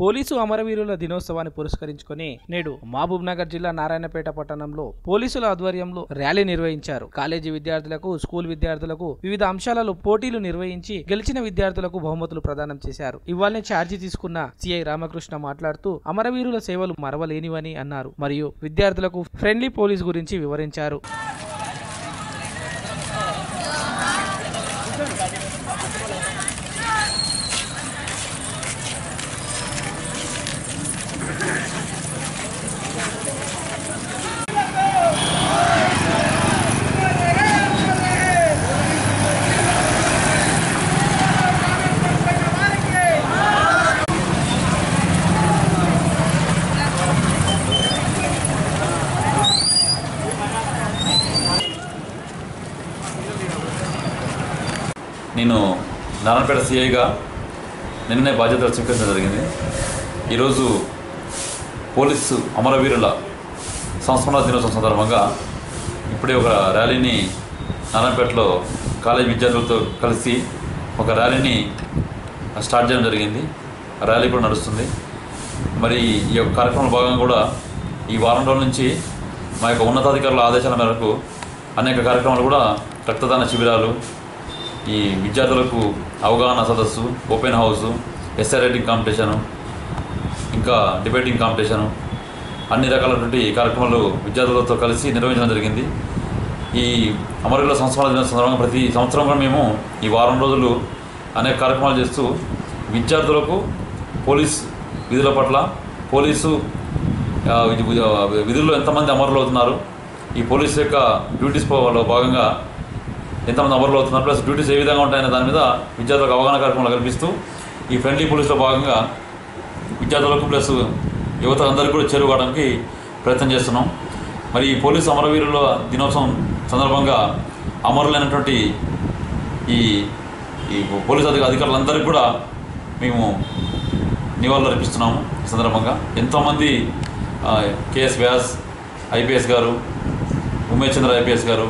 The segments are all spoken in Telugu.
పోలీసు అమరవీరుల దినోత్సవాన్ని పురస్కరించుకుని నేడు మహబూబ్ నగర్ జిల్లా నారాయణపేట పట్టణంలో పోలీసుల ఆధ్వర్యంలో ర్యాలీ నిర్వహించారు. కాలేజీ విద్యార్థులకు స్కూల్ విద్యార్థులకు వివిధ అంశాలలో పోటీలు నిర్వహించి గెలిచిన విద్యార్థులకు బహుమతులు ప్రదానం చేశారు. ఇవాళనే ఛార్జీ తీసుకున్న సిఐ రామకృష్ణ మాట్లాడుతూ అమరవీరుల సేవలు మరవలేనివని అన్నారు. మరియు విద్యార్థులకు ఫ్రెండ్లీ పోలీస్ గురించి వివరించారు. నేను నారాయణపేట సిఐగా నిన్నే బాధ్యతలు స్వీకరించడం జరిగింది. ఈరోజు పోలీసు అమరవీరుల సంస్మరణ దినోత్సవం సందర్భంగా ఇప్పుడే ఒక ర్యాలీని నారాయణపేటలో కాలేజ్ విద్యార్థులతో కలిసి ఒక ర్యాలీని స్టార్ట్ చేయడం జరిగింది. ర్యాలీ కూడా నడుస్తుంది. మరి ఈ యొక్క కార్యక్రమంలో భాగంగా కూడా ఈ వారం రోజుల నుంచి మా యొక్క ఉన్నతాధికారుల ఆదేశాల మేరకు అనేక కార్యక్రమాలు కూడా రక్తదాన శిబిరాలు ఈ విద్యార్థులకు అవగాహన సదస్సు open house essay writing competition ఇంకా డిబేటింగ్ కాంపిటీషను అన్ని రకాలైనటువంటి కార్యక్రమాలు విద్యార్థులతో కలిసి నిర్వహించడం జరిగింది. ఈ అమరుల సంస్మరణ దిన సందర్భంగా ప్రతి సంవత్సరం కూడా మేము ఈ వారం రోజులు అనేక కార్యక్రమాలు చేస్తూ విద్యార్థులకు పోలీస్ విధుల పట్ల పోలీసు విధుల్లో ఎంతమంది అమరులు అవుతున్నారు ఈ పోలీస్ యొక్క డ్యూటీస్ భాగంగా ఎంతమంది అమరులు అవుతున్నారు ప్లస్ డ్యూటీస్ ఏ విధంగా ఉంటాయనే దాని మీద విద్యార్థులకు అవగాహన కార్యక్రమాలు కల్పిస్తూ ఈ ఫ్రెండ్లీ పోలీసులో భాగంగా విద్యార్థులకు ప్లస్ యువత అందరికీ కూడా చేరుకోవడానికి ప్రయత్నం చేస్తున్నాం. మరి ఈ పోలీసు అమరవీరుల దినోత్సవం సందర్భంగా అమరులైనటువంటి ఈ ఈ పోలీసు అధిక అధికారులందరికీ కూడా మేము నివాళులు అర్పిస్తున్నాము ఈ సందర్భంగా. ఎంతోమంది కేఎస్ వ్యాస్ ఐపీఎస్ గారు ఉమేష్ చంద్ర ఐపీఎస్ గారు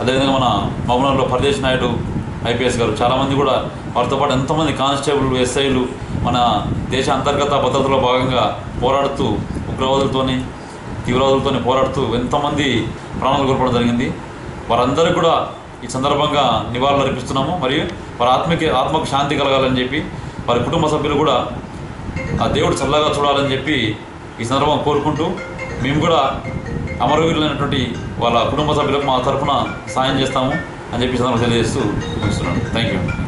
అదేవిధంగా మన మహబూబ్నగర్లో పరదేశ్ నాయుడు ఐపీఎస్ గారు చాలామంది కూడా వారితో పాటు ఎంతోమంది కానిస్టేబుల్ ఎస్ఐలు మన దేశ అంతర్గత భద్రతలో భాగంగా పోరాడుతూ ఉగ్రవాదులతోని తీవ్రవాదులతోని పోరాడుతూ ఎంతోమంది ప్రాణాలు కోల్పోవడం జరిగింది. వారందరూ కూడా ఈ సందర్భంగా నివాళులు అర్పిస్తున్నాము. మరియు వారి ఆత్మకి ఆత్మకు శాంతి కలగాలని చెప్పి వారి కుటుంబ సభ్యులు కూడా ఆ దేవుడు చల్లగా చూడాలని చెప్పి ఈ సందర్భం కోరుకుంటూ మేము కూడా అమరవీరులైనటువంటి వాళ్ళ కుటుంబ సభ్యులకు మా తరఫున సాయం చేస్తాము అని చెప్పి సందర్భంగా తెలియజేస్తూ చూపిస్తున్నాను థ్యాంక్ యూ